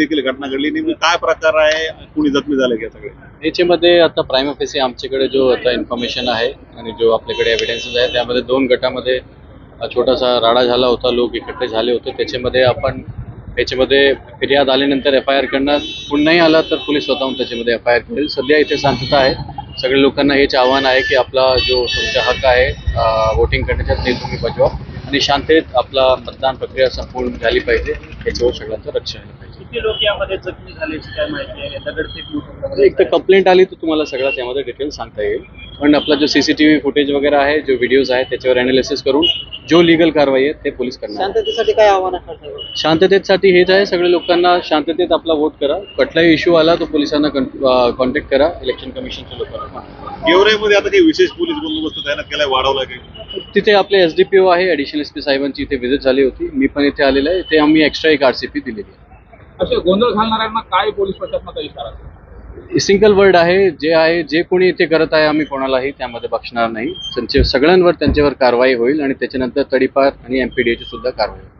देखील घटना घडली. नेमकी काय प्रकार आहे? कुणी जखमी झाले का सगळे? याच्यामध्ये आता प्राईम ऑफिस आमच्याकडे जो आता इन्फॉर्मेशन आहे आणि जो आपल्याकडे एव्हिडन्सेस आहे त्यामध्ये दोन गटामध्ये छोटासा राडा झाला होता. लोक इकट्ठे झाले होते. त्याच्यामध्ये आपण याच्यामध्ये फिर्याद आल्यानंतर एफ आय आर करणार. पुन्हाही आला तर पोलीस स्वतःहून त्याच्यामध्ये एफ आय आर करेल. सध्या इथे शांतता आहे. सगळ्या लोकांना हेच आव्हान आहे की आपला जो तुमचा हक्क आहे वोटिंग करण्याचा ते तुम्ही बजवा आणि शांततेत आपला मतदान प्रक्रिया संपूर्ण झाली पाहिजे याच्यावर सगळ्यांचं लक्ष आहे पाहिजे. किती लोक यामध्ये जखमी झाल्याची काय माहिती आहे? दगडफेक एक तर कंप्लेंट आली तर तुम्हाला सगळं त्यामध्ये डिटेल सांगता येईल. पण आपला जो सीसीटीव्ही फुटेज वगैरे आहे जो व्हिडिओज आहे त्याच्यावर अनालिसिस करून जो लिगल कारवाई आहे ते पोलीस करणार. शांततेसाठी काय आव्हान असणार शांततेसाठी हेच आहे सगळ्या लोकांना शांततेत आपला वोट करा. कुठलाही इश्यू आला तर पोलिसांना कॉन्टॅक्ट करा इलेक्शन कमिशनच्या लोकांना. गेवराईमध्ये आता काही विशेष पोलीस बंदोबस्त तैनात केलाय वाढवला काही? तिथे आपले एस डी पी ओ आहे ॲडिशनल एस पी साहेबांची इथे व्हिजिट झाली होती. मी पण इथे आलेलो आहे. इथे आम्ही एक्स्ट्रा एक आर सी पी दिलेली आहे. असे गोंधळ घालणाऱ्यांना काय पोलीस प्रशासनाचा इशारा? सिंगल वर्ड आहे जे आहे जे कोणी इथे करत आहे आम्ही कोणालाही त्यामध्ये बक्षणार नाही. त्यांचे सगळ्यांवर त्यांच्यावर कारवाई होईल आणि त्याच्यानंतर तडीपार आणि एम पी डी सुद्धा कारवाई होईल.